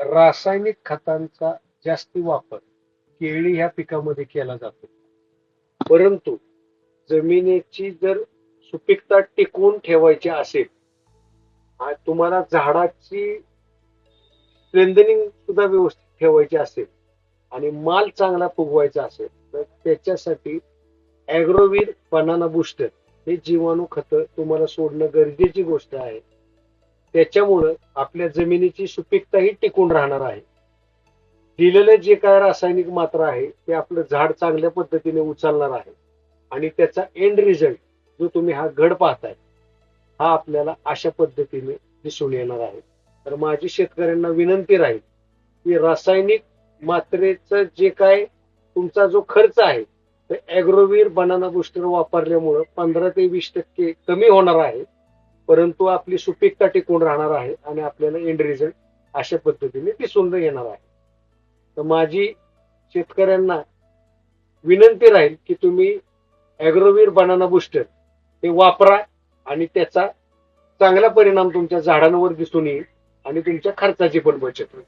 रासायनिक खतांचा जास्ती वापर केळी ह्या पिकामध्ये केला जातो. परंतु जमिनीची जर सुपीकता टिकवून ठेवायची असेल तुम्हाला झाडाची स्ट्रेंथनिंग सुद्धा व्यवस्थित ठेवायची असेल आणि माल चांगला फुगवायचा असेल तर त्याच्यासाठी ॲग्रोवीर बनाना बुस्टर हे जीवाणू खत तुम्हाला सोडणं गरजेची गोष्ट आहे. त्याच्यामुळं आपल्या जमिनीची सुपीकता ही टिकून राहणार आहे. दिलेलं जे काय रासायनिक मात्रा आहे ते आपलं झाड चांगल्या पद्धतीने उचलणार आहे. आणि त्याचा एंड रिझल्ट जो तुम्ही हा घड पाहताय हा आपल्याला अशा पद्धतीने दिसून येणार आहे. तर माझी शेतकऱ्यांना विनंती राहील की रासायनिक मात्रेचं जे काय तुमचा जो खर्च आहे तर ॲग्रोवीर बनाना बुस्टर वापरल्यामुळं पंधरा ते वीस टक्के कमी होणार आहे. परंतु आपली सुपीकता टिकून राहणार आहे आणि आपल्याला एंड रिझल्ट अशा पद्धतीने दिसून येणार आहे. तर माझी शेतकऱ्यांना विनंती राहील की तुम्ही ॲग्रोवीर बनाना बुस्टर हे वापरा आणि त्याचा चांगला परिणाम तुमच्या झाडांवर दिसून येईल आणि तुमच्या खर्चाची पण बचत होईल.